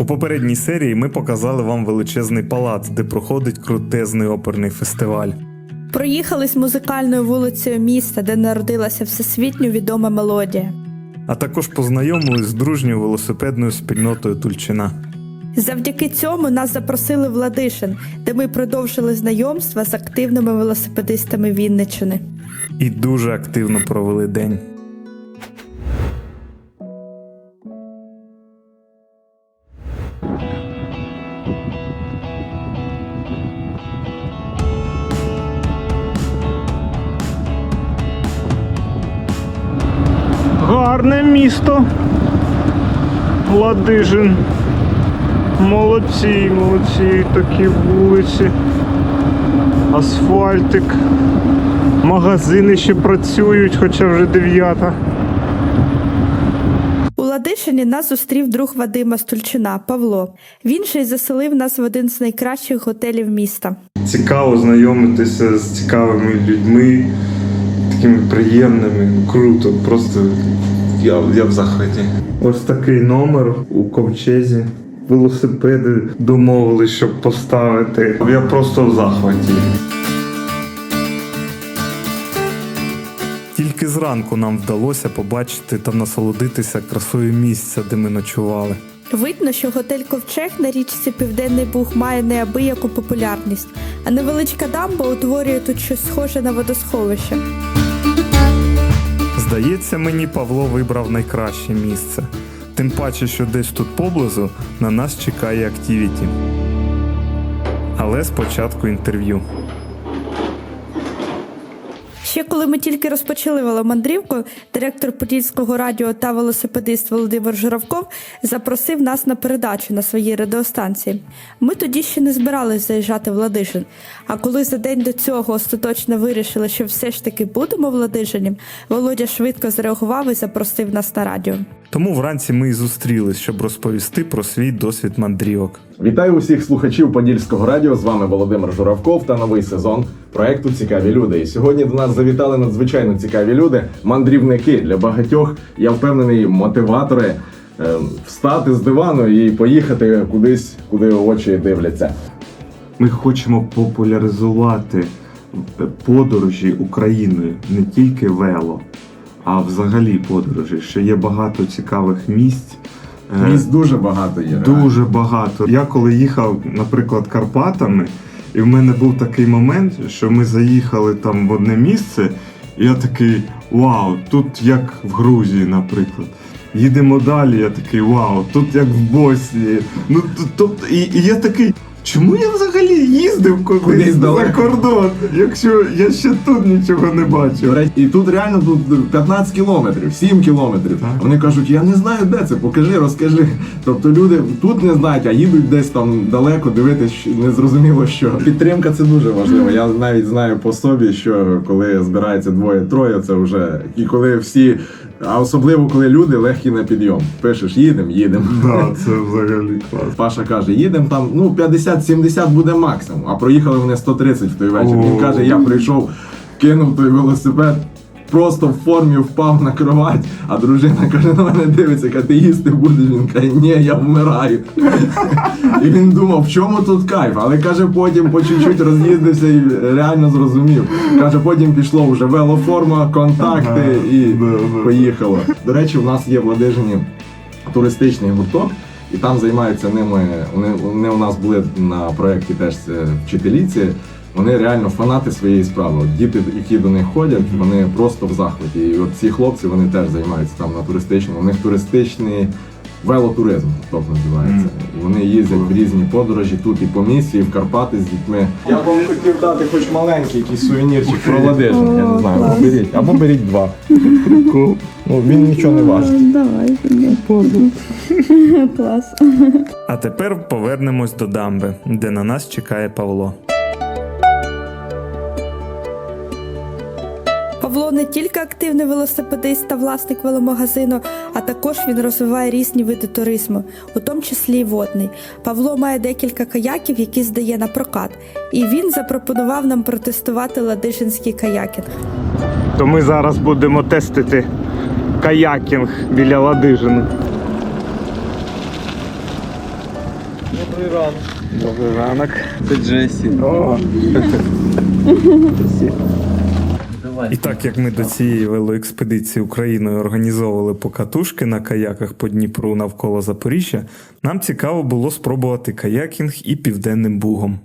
У попередній серії ми показали вам величезний палац, де проходить крутезний оперний фестиваль. Проїхались музикальною вулицею міста, де народилася всесвітньо відома мелодія. А також познайомились з дружньою велосипедною спільнотою Тульчина. Завдяки цьому нас запросили в Ладишин, де ми продовжили знайомства з активними велосипедистами Вінниччини. І дуже активно провели день. Місто. Ладижин. Молодці, молодці, такі вулиці. Асфальтик. Магазини ще працюють, хоча вже дев'ята. У Ладишині нас зустрів друг Вадима Стульчина Павло. Він ще й заселив нас в один з найкращих готелів міста. Цікаво знайомитися з цікавими людьми, такими приємними, круто, просто я, я в захваті. Ось такий номер у ковчезі. Велосипеди домовились, щоб поставити. Я просто в захваті. Тільки зранку нам вдалося побачити та насолодитися красою місця, де ми ночували. Видно, що готель Ковчег на річці Південний Буг має неабияку популярність, а невеличка дамба утворює тут щось схоже на водосховище. Здається, мені Павло вибрав найкраще місце. Тим паче, що десь тут поблизу на нас чекає активіті. Але спочатку інтерв'ю. Ще коли ми тільки розпочали веломандрівку, директор Подільського радіо та велосипедист Володимир Журавков запросив нас на передачу на своїй радіостанції. Ми тоді ще не збирались заїжджати в Ладижин. А коли за день до цього остаточно вирішили, що все ж таки будемо в Ладижині, Володя швидко зреагував і запросив нас на радіо. Тому вранці ми і зустрілись, щоб розповісти про свій досвід мандрівок. Вітаю усіх слухачів Подільського радіо. З вами Володимир Журавков та новий сезон проекту Цікаві люди. І сьогодні до нас завітали надзвичайно цікаві люди, мандрівники для багатьох. Я впевнений, мотиватори е, встати з дивану і поїхати кудись, куди очі дивляться. Ми хочемо популяризувати подорожі Україною, не тільки вело, а взагалі подорожі. Що є багато цікавих місць. Е, Місць дуже багато є. Дуже багато. Я коли їхав, наприклад, Карпатами, і в мене був такий момент, що ми заїхали там в одне місце, і я такий вау, тут як в Грузії, наприклад. Їдемо далі, я такий вау, тут як в Боснії. Ну т- тобто, і, і я такий. Чому я взагалі їздив кудись, Кудись за кордон, якщо я ще тут нічого не речі, І тут реально тут 15 кілометрів, 7 кілометрів. Так. Вони кажуть, я не знаю, де це, покажи, розкажи. Тобто люди тут не знають, а їдуть десь там далеко дивитись, що- незрозуміло що. Підтримка це дуже важливо. Я навіть знаю по собі, що коли збирається двоє-троє, це вже і коли всі, а особливо коли люди легкі на підйом. Пишеш, їдемо, їдемо. Да, це взагалі клас. Паша каже, їдемо там, ну 50-70 буде максимум, а проїхали вони 130 в той вечір. Він каже, я прийшов, кинув той велосипед. Просто в формі впав на кровать, а дружина каже, на мене дивиться, каже, ти їсти будеш. Він каже, ні, я вмираю. І він думав, в чому тут кайф? Але каже, потім по чуть-чуть роз'їздився і реально зрозумів. Каже, потім пішло вже велоформа, контакти і поїхало. До речі, у нас є в Ладижині туристичний гурток, і там займаються ними. Вони, вони у нас були на проєкті теж це вчителі. Ці, вони реально фанати своєї справи. От діти, які до них ходять, вони просто в захваті. І от ці хлопці вони теж займаються там на туристичному. У них туристичний велотуризм, тобто називається. Вони їздять в різні подорожі тут і по місії, і в Карпати з дітьми. Я б вам хотів дати хоч маленький якийсь сувенірчик про Ладижин. Я не знаю, або беріть, або беріть два. Ну, він нічого не важить. Давай, клас. А тепер повернемось до дамби, де на нас чекає Павло. Павло не тільки активний велосипедист та власник веломагазину, а також він розвиває різні види туризму, у тому числі й водний. Павло має декілька каяків, які здає на прокат, і він запропонував нам протестувати ладижинський каякінг. То ми зараз будемо тестити каякінг біля Ладижина. Добрий ранок. Добрий ранок. Це Джесі. О. Давай. І так як ми до цієї велоекспедиції Україною організовували покатушки на каяках по Дніпру навколо Запоріжжя, нам цікаво було спробувати каякінг і південним бугом.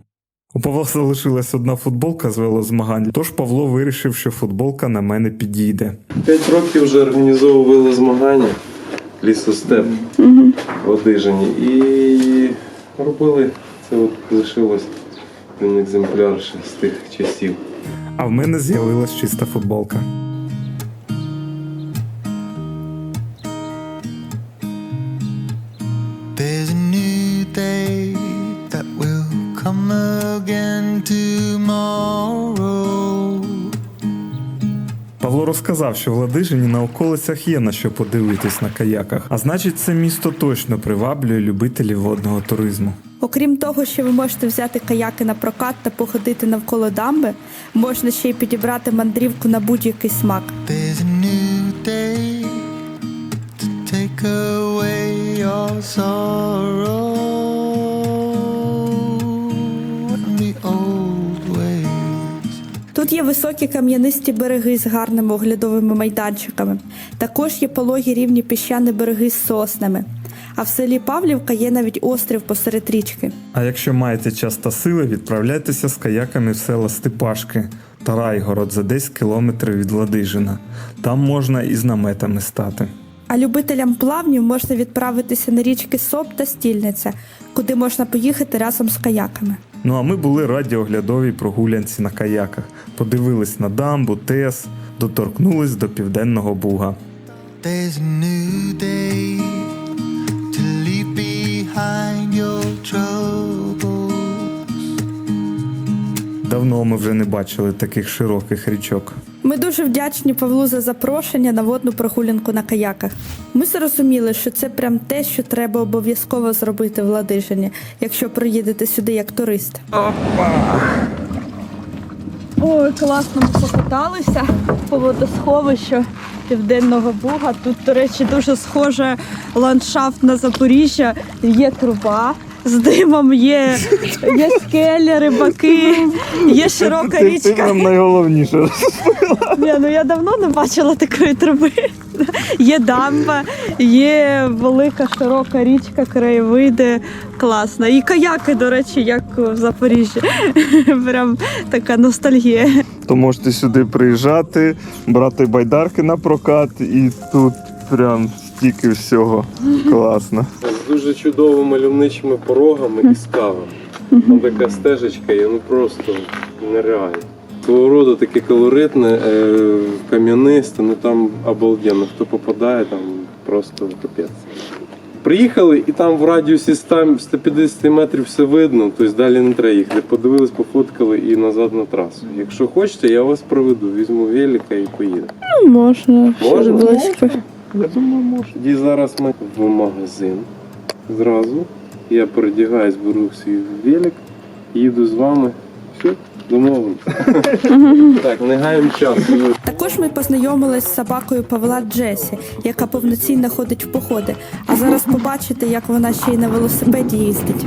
У Павла залишилась одна футболка з велозмагань, тож Павло вирішив, що футболка на мене підійде. П'ять років вже організовували змагання лісостеп в Одижині і робили це от лишилось один екземпляр ще з тих часів. А в мене з'явилась чиста футболка. There's a new day that will come again tomorrow. Павло розказав, що в Ладижині на околицях є на що подивитись на каяках, а значить, це місто точно приваблює любителів водного туризму. Окрім того, що ви можете взяти каяки на прокат та походити навколо дамби, можна ще й підібрати мандрівку на будь-який смак. Тут є високі кам'янисті береги з гарними оглядовими майданчиками. Також є пологі рівні піщані береги з соснами. А в селі Павлівка є навіть острів посеред річки. А якщо маєте час та сили, відправляйтеся з каяками в села Степашки та Райгород за 10 кілометрів від Ладижина. Там можна і з наметами стати. А любителям плавнів можна відправитися на річки Соп та Стільниця, куди можна поїхати разом з каяками. Ну а ми були раді оглядовій прогулянці на каяках, подивились на дамбу, тес, доторкнулись до південного буга. There's a new day Давно ми вже не бачили таких широких річок. Ми дуже вдячні Павлу за запрошення на водну прогулянку на каяках. Ми зрозуміли, що це прям те, що треба обов'язково зробити в Ладижині, якщо приїдете сюди як турист. Ой, класно ми покаталися по водосховищу Південного Буга. Тут, до речі, дуже схоже ландшафт на Запоріжжя. Є труба з димом, є, є скелі, рибаки, є широка річка. найголовніше. Ні, ну я давно не бачила такої труби. Є дамба, є велика широка річка, краєвиди. Класно. І каяки, до речі, як в Запоріжжі. Прям така ностальгія. То можете сюди приїжджати, брати байдарки на прокат і тут прям стільки всього. Класно. З дуже чудовими мальовничими порогами і скалами. Там така стежечка, і ну просто нереально. Свого роду таке колоритне, е, кам'янисте, ну там обалденно. Хто попадає, там просто капець. Приїхали і там в радіусі 100 150 метрів все видно, тобто далі не треба їхати. Подивились, пофоткали і назад на трасу. Якщо хочете, я вас проведу, візьму велика і поїду. Можна. Можна? близько. Я думаю, може. Тоді зараз ми в магазин зразу. Я передягаюсь, беру свій велик, їду з вами. Все, домовились. так, не гаємо часу. Також ми познайомились з собакою Павла Джесі, яка повноцінно ходить в походи. А зараз побачите, як вона ще й на велосипеді їздить.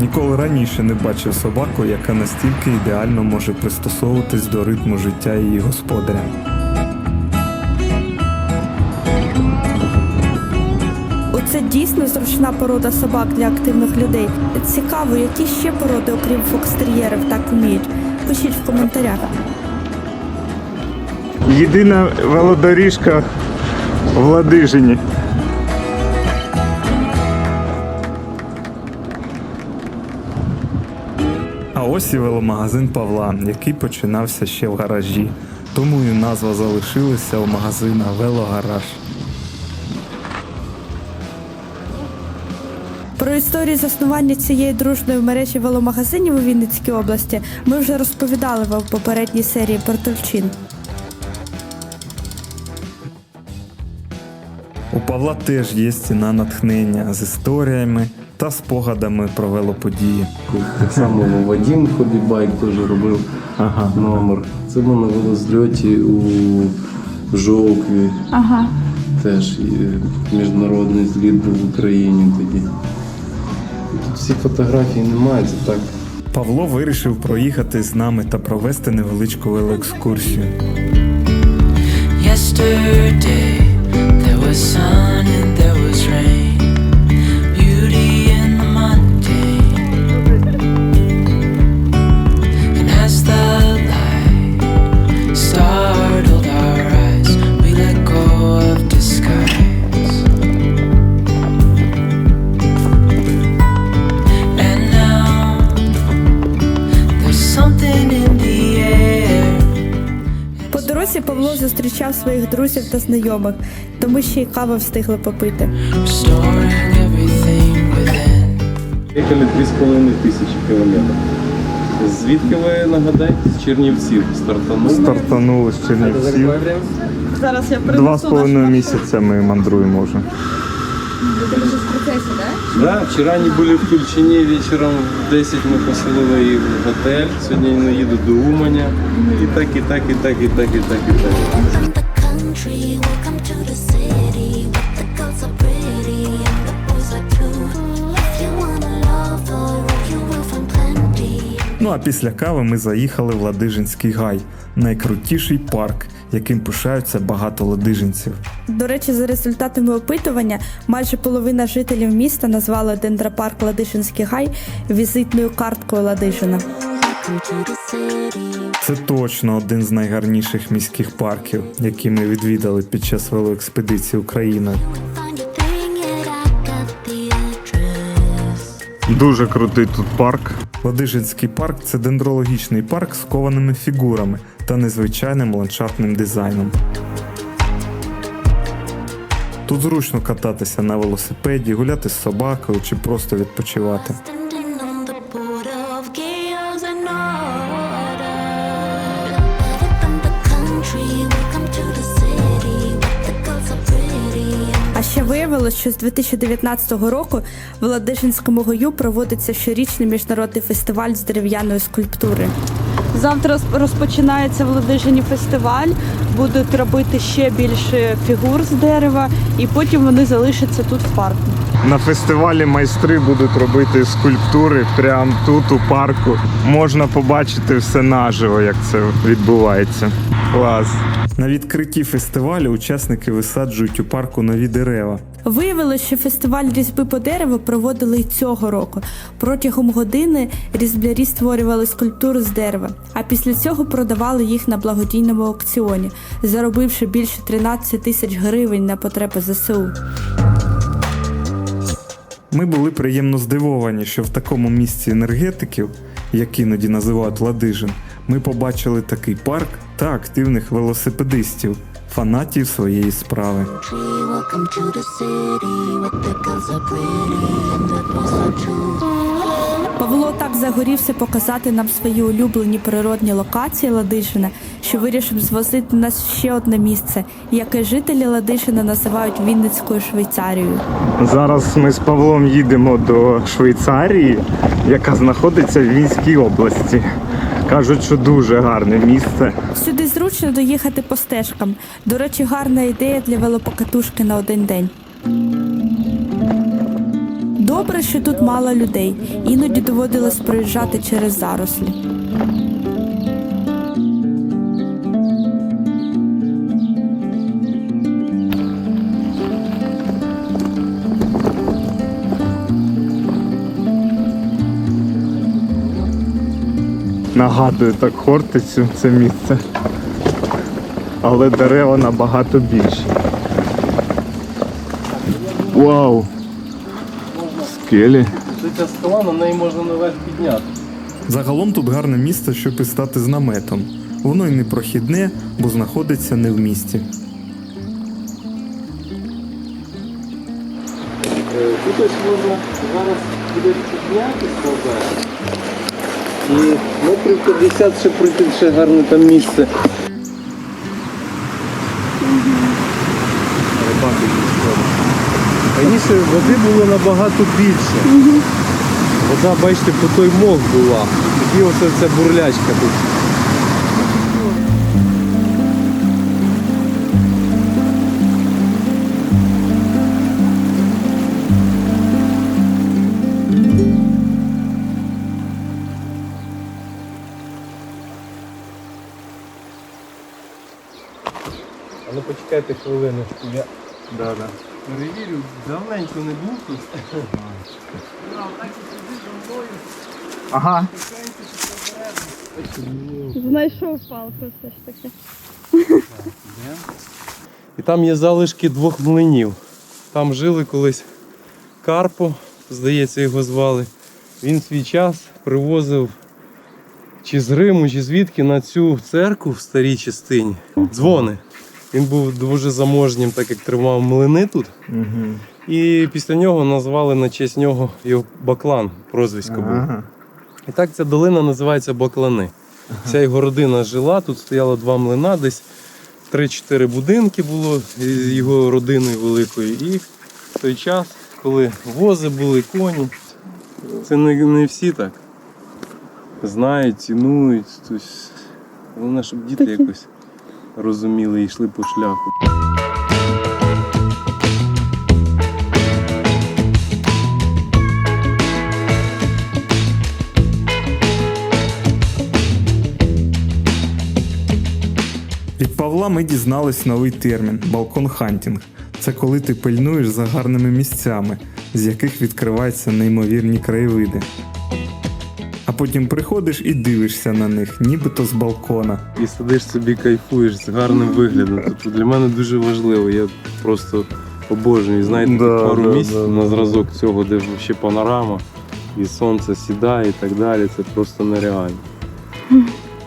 Ніколи раніше не бачив собаку, яка настільки ідеально може пристосовуватись до ритму життя її господаря. Оце дійсно зручна порода собак для активних людей. Цікаво, які ще породи, окрім фокстер'єрів, так вміють. Пишіть в коментарях. Єдина велодоріжка в Ладижині. Ось і веломагазин Павла, який починався ще в гаражі. Тому і назва залишилася у магазина Велогараж. Про історію заснування цієї дружної мережі веломагазинів у Вінницькій області ми вже розповідали вам в попередній серії про Тульчин. У Павла теж є стіна натхнення з історіями та спогадами про велоподії. Так само Вадим Хобібайк теж робив Ага. номер. Це ми на велозльоті у Жовкві. Ага. Теж і міжнародний зліт був в Україні тоді. Тут всі фотографії немає, це так. Павло вирішив проїхати з нами та провести невеличку велоекскурсію. Yesterday there was sun and there was rain, дорозі зустрічав своїх друзів та знайомих, тому ще й кави встигли попити. Їхали 2,5 тисячі кілометрів. Звідки ви нагадайте? З Чернівців стартанули. Стартанули з Чернівців. Зараз я Два з половиною місяця ми мандруємо вже. Да, вчора вони були в Тульчині, вечором в 10 ми поселили в готель. Сьогодні вони їдуть до Уманя. І так, і так, і так, і так, і так, і так. Ну а після кави ми заїхали в Ладижинський гай, найкрутіший парк, яким пишаються багато ладижинців. До речі, за результатами опитування, майже половина жителів міста назвали дендропарк Ладишинський гай візитною карткою Ладижина. Це точно один з найгарніших міських парків, які ми відвідали під час велоекспедиції Україною. Address. Дуже крутий тут парк. Ладижинський парк це дендрологічний парк з кованими фігурами та незвичайним ландшафтним дизайном. Тут зручно кататися на велосипеді, гуляти з собакою чи просто відпочивати. Виявилось, що з 2019 року в Ладижинському гою проводиться щорічний міжнародний фестиваль з дерев'яної скульптури. Завтра розпочинається в Ладижині фестиваль. Будуть робити ще більше фігур з дерева, і потім вони залишаться тут в парку. На фестивалі майстри будуть робити скульптури прямо тут, у парку. Можна побачити все наживо, як це відбувається. Клас. На відкритті фестивалю учасники висаджують у парку нові дерева. Виявилось, що фестиваль різьби по дереву проводили й цього року. Протягом години різблярі створювали скульптури з дерева, а після цього продавали їх на благодійному аукціоні, заробивши більше 13 тисяч гривень на потреби ЗСУ. Ми були приємно здивовані, що в такому місці енергетиків, як іноді називають Ладижин, ми побачили такий парк та активних велосипедистів, фанатів своєї справи. Welcome to the city, but the girls are pretty and the boys are too. Павло так загорівся показати нам свої улюблені природні локації Ладижина, що вирішив звозити нас в ще одне місце, яке жителі Ладижина називають Вінницькою Швейцарією. Зараз ми з Павлом їдемо до Швейцарії, яка знаходиться в Вінській області. Кажуть, що дуже гарне місце. Сюди зручно доїхати по стежкам. До речі, гарна ідея для велопокатушки на один день. Добре, що тут мало людей. Іноді доводилось проїжджати через зарослі. Нагадує так Хортицю це місце. Але дерева набагато більші. Вау! Скелі. Це ця скала, на неї можна наверх підняти. Загалом тут гарне місце, щоб і стати з наметом. Воно й не прохідне, бо знаходиться не в місті. Е, Тут ось можна зараз буде підняти складає. І метрів 50 ще пройти ще гарне там місце. Раніше води було набагато більше. Вода, бачите, по той мох була. Тоді оце ця бурлячка тут. А ну почекайте хвилиночку. Я Да, да. перевірю, давненько не був тут. Ага. Знайшов палку все ж таки. І там є залишки двох млинів. Там жили колись Карпо, здається, його звали. Він свій час привозив чи з Риму, чи звідки на цю церкву в старій частині дзвони. Він був дуже заможнім, так як тримав млини тут. Угу. І після нього назвали на честь нього його Баклан, прозвисько було. Ага. І так ця долина називається Баклани. Вся його родина жила, тут стояло два млина, десь 3-4 будинки було з його родиною великою. І в той час, коли вози були, коні, це не, не всі так знають, цінують. Тобто, головне, щоб діти якось розуміли і йшли по шляху. Від Павла ми дізнались новий термін балкон хантінг. Це коли ти пильнуєш за гарними місцями, з яких відкриваються неймовірні краєвиди. Потім приходиш і дивишся на них, нібито з балкона. і сидиш собі, кайфуєш з гарним виглядом. Тобто для мене дуже важливо. Я просто обожнюю. Знаєте, Да, пару да, місць да, на зразок цього, де ще панорама, і сонце сідає і так далі. Це просто нереально.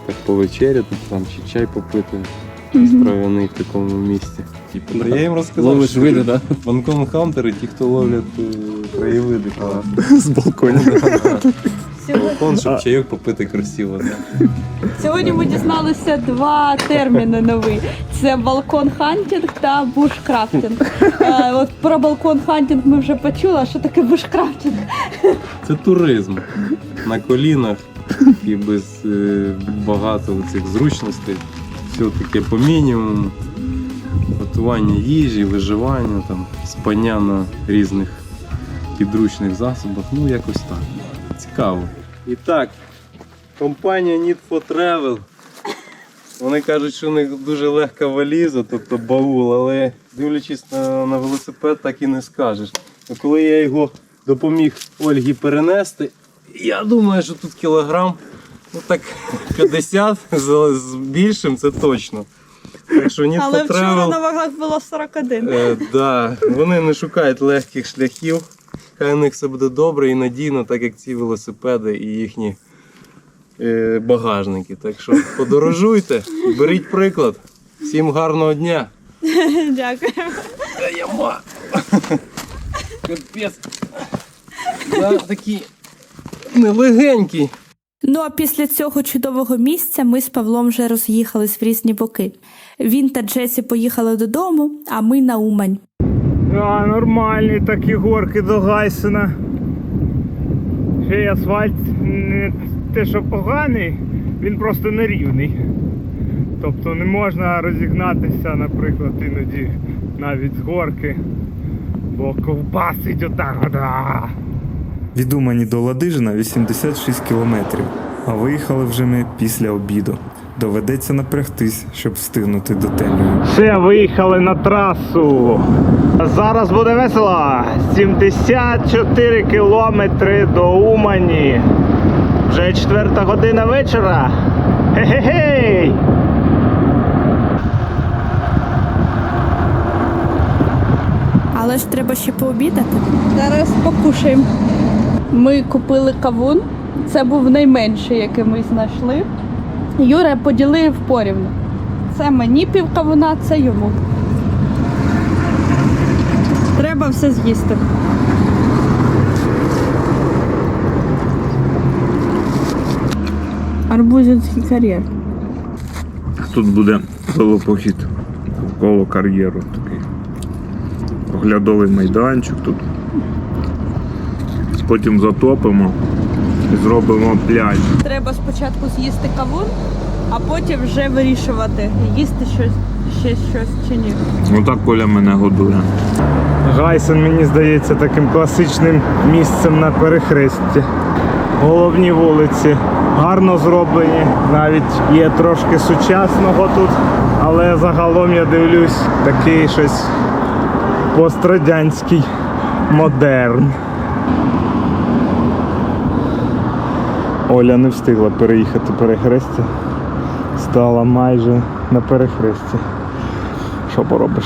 Так повечеряти там чи чай попити. якийсь Трав'яний в такому місці. Типу, та я їм розказав, Ловиш що види, да? Ванкон хантери, ті, хто ловлять е, краєвиди. З балконів. Балкон, щоб чайок попити красиво. Да. Сьогодні ми дізналися два терміни нові: це балкон хантінг та бушкрафтинг. Е, От про балкон хантінг ми вже почули, а що таке бушкрафтинг? Це туризм на колінах і без е, багато цих зручностей. Все таке по мінімуму. Готування їжі, виживання, там, спання на різних підручних засобах. Ну, якось так. Цікаво. І так, компанія Need for Travel. Вони кажуть, що у них дуже легка валіза, тобто баул, але дивлячись на, на велосипед, так і не скажеш. Ну, коли я його допоміг Ольгі перенести, я думаю, що тут кілограм ну так 50 з, більшим це точно. Так що Need Але вчора на вагах було 41. е, да, вони не шукають легких шляхів. Хай у них все буде добре і надійно, так як ці велосипеди і їхні е, багажники. Так що подорожуйте, беріть приклад. Всім гарного дня! Дякую. Та яма! Капець! Да, такий нелегенький. Ну а після цього чудового місця ми з Павлом вже роз'їхались в різні боки. Він та Джесі поїхали додому, а ми на Умань. А, нормальні такі горки до Гайсена. Ще й асфальт не те, що поганий, він просто нерівний. Тобто не можна розігнатися, наприклад, іноді навіть з горки, бо ковбасить отак. ота. Від Умані до Ладижина 86 кілометрів, а виїхали вже ми після обіду. Доведеться напрягтись, щоб встигнути до темряви. Все, виїхали на трасу. Зараз буде весело. 74 кілометри до Умані. Вже четверта година вечора. Хе-хе-хей! Але ж треба ще пообідати. Зараз покушаємо. Ми купили кавун. Це був найменший, який ми знайшли. Юра поділив порівну. Це мені півкавуна, це йому. Треба все з'їсти. Арбузинський кар'єр. Тут буде велопохід коло кар'єру такий. Оглядовий майданчик тут. Потім затопимо зробимо пляж. Треба спочатку з'їсти кавун, а потім вже вирішувати, їсти щось, ще щось чи ні. Отак Коля мене годує. Гайсен, мені здається, таким класичним місцем на перехресті. Головні вулиці гарно зроблені, навіть є трошки сучасного тут, але загалом я дивлюсь такий щось пострадянський модерн. Оля не встигла переїхати перехрестя. Стала майже на перехресті. Що поробиш?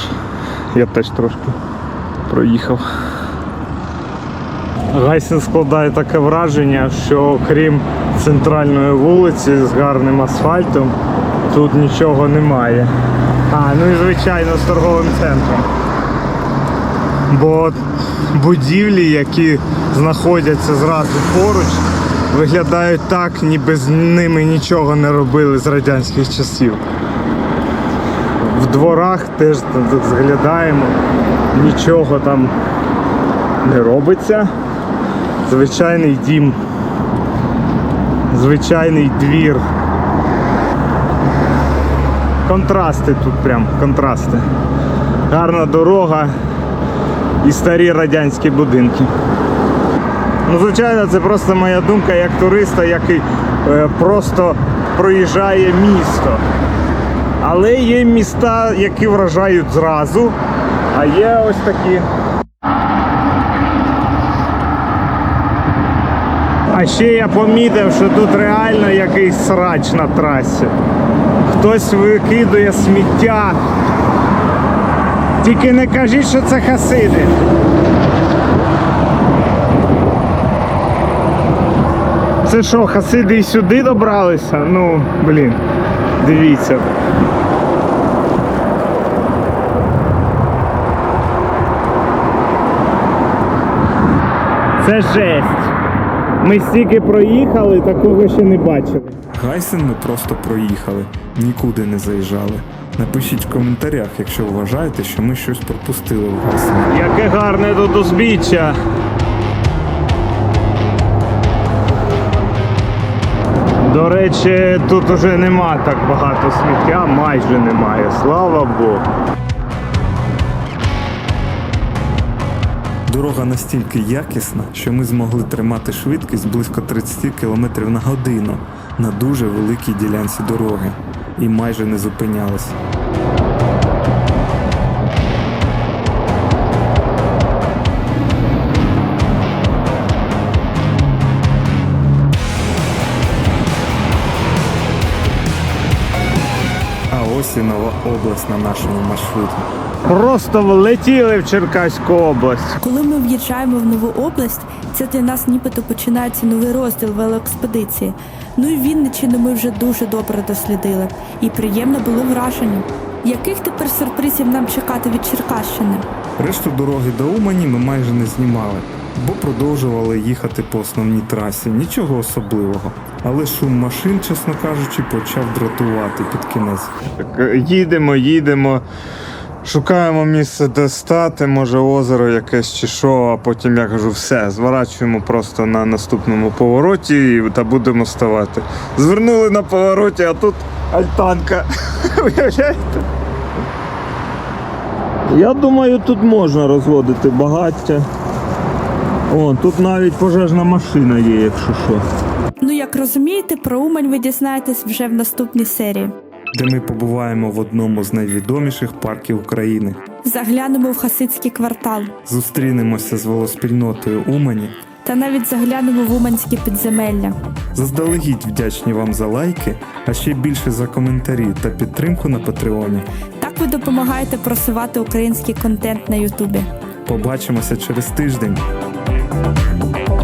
Я теж трошки проїхав. Гайсен складає таке враження, що крім центральної вулиці з гарним асфальтом, тут нічого немає. А, ну і звичайно з торговим центром. Бо будівлі, які знаходяться зразу поруч, виглядають так, ніби з ними нічого не робили з радянських часів. В дворах теж тут зглядаємо, нічого там не робиться. Звичайний дім, звичайний двір. Контрасти тут прям, контрасти. Гарна дорога і старі радянські будинки. Ну, звичайно, це просто моя думка як туриста, який е, просто проїжджає місто. Але є міста, які вражають зразу, а є ось такі. А ще я помітив, що тут реально якийсь срач на трасі. Хтось викидує сміття. Тільки не кажіть, що це хасиди. Це що, хасиди і сюди добралися? Ну, блін, дивіться. Це жесть. Ми стільки проїхали, такого ще не бачили. Гайсен ми просто проїхали, нікуди не заїжджали. Напишіть в коментарях, якщо вважаєте, що ми щось пропустили в Гайсені. Яке гарне тут узбіччя. Речі, тут уже нема так багато сміття, майже немає. Слава Богу. Дорога настільки якісна, що ми змогли тримати швидкість близько 30 км на годину на дуже великій ділянці дороги і майже не зупинялись. А нова область на нашому маршруті. Просто влетіли в Черкаську область. Коли ми в'їжджаємо в нову область, це для нас нібито починається новий розділ велоекспедиції. Ну і Вінниччину ми вже дуже добре дослідили і приємно були вражені. Яких тепер сюрпризів нам чекати від Черкащини? Решту дороги до Умані ми майже не знімали, бо продовжували їхати по основній трасі. Нічого особливого. Але шум машин, чесно кажучи, почав дратувати під кінець. Е, Їдемо, їдемо. Шукаємо місце, де стати, може озеро якесь чи що, а потім я кажу, все, зворачуємо просто на наступному повороті та будемо ставати. Звернули на повороті, а тут альтанка. Уявляєте? Я думаю, тут можна розводити багаття. О, тут навіть пожежна машина є, якщо що. Ну як розумієте, про Умань ви дізнаєтесь вже в наступній серії. де ми побуваємо в одному з найвідоміших парків України. Заглянемо в хасидський квартал Зустрінемося з велоспільнотою Умані. та навіть заглянемо в Уманські підземелля. Заздалегідь вдячні вам за лайки, а ще більше за коментарі та підтримку на Патреоні. Так ви допомагаєте просувати український контент на Ютубі. Побачимося через тиждень. Oh.